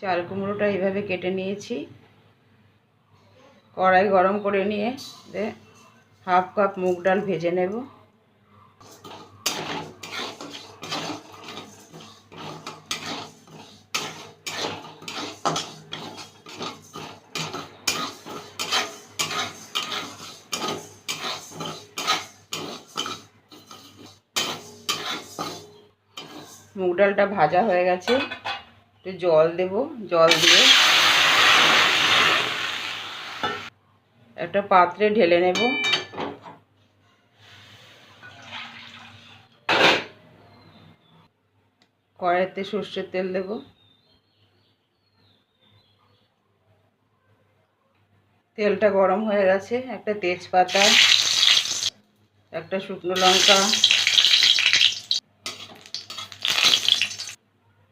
চাল কুমড়োটা এইভাবে কেটে নিয়েছি। কড়াই গরম করে নিয়ে হাফ কাপ মুগ ডাল ভেজে নেব। মুগ ডালটা ভাজা হয়ে গেছে। একটু জল দেব, জল দিয়ে একটা পাত্রে ঢেলে নেব। কড়াইতে সর্ষের তেল দেব। তেলটা গরম হয়ে গেছে, একটা তেজপাতা, একটা শুকনো লঙ্কা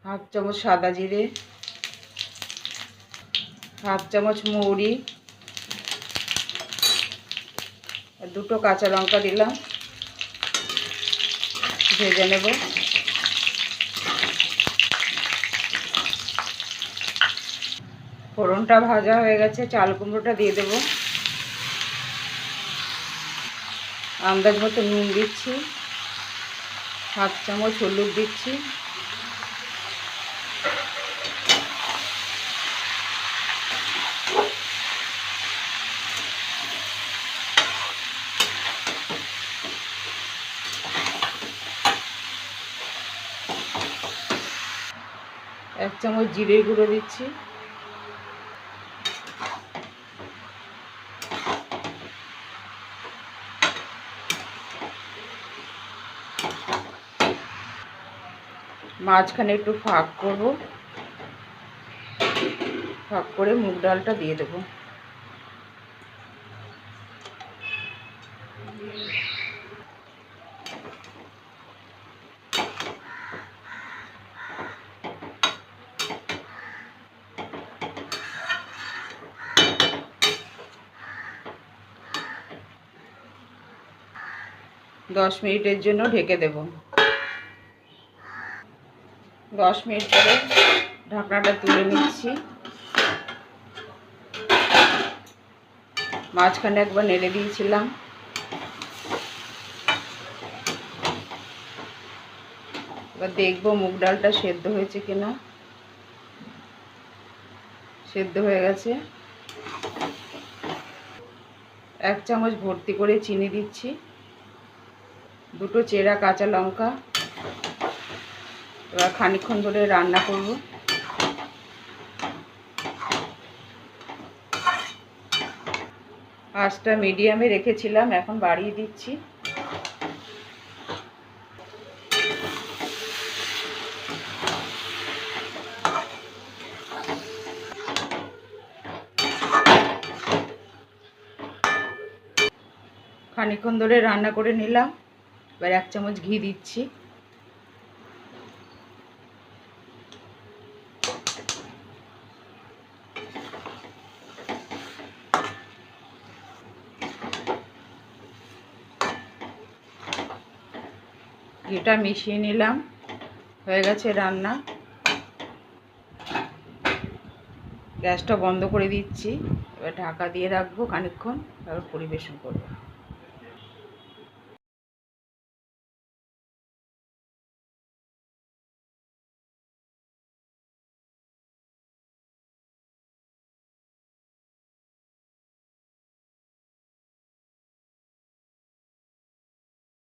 হাফ চামচ সাদা জিরে, হাফ চামচ মৌরি দুটো কাঁচা লঙ্কা দিলাম, ভেজে নেব। ফোড়নটা ভাজা হয়ে গেছে, চাল কুমড়োটা দিয়ে দেব। আন্দাজ মতো নুন দিচ্ছি, হাফ চামচ হলুদ দিচ্ছি। এক চামচ জিরে গুঁড়ো দিচ্ছি। মাঝখানে একটু ফাঁক করব। ফাঁক করে মুগ ডালটা দিয়ে দেবো। দশ মিনিটের জন্য ঢেকে দেব। দশ মিনিট পরে ঢাকনাটা তুলে নিচ্ছি। মাঝখানে একবার নেড়ে দিয়েছিলাম। এবার দেখব মুগ ডালটা সেদ্ধ হয়েছে কিনা। সেদ্ধ হয়ে গেছে। এক চামচ ভর্তি করে চিনি দিচ্ছি। দুটো চেরা, কাঁচা লঙ্কা। এবার খানিক্ষণ ধরে রান্না করব। আঁচটা মিডিয়ামে রেখেছিলাম, এখন বাড়িয়ে দিচ্ছি। খানিক্ষণ ধরে রান্না করে নিলাম। এবার এক চামচ ঘি দিচ্ছি। ঘিটা মিশিয়ে নিলাম। হয়ে গেছে রান্না। গ্যাসটা বন্ধ করে দিচ্ছি। এবার ঢাকা দিয়ে রাখব খানিক্ষণ তারপর পরিবেশন করব।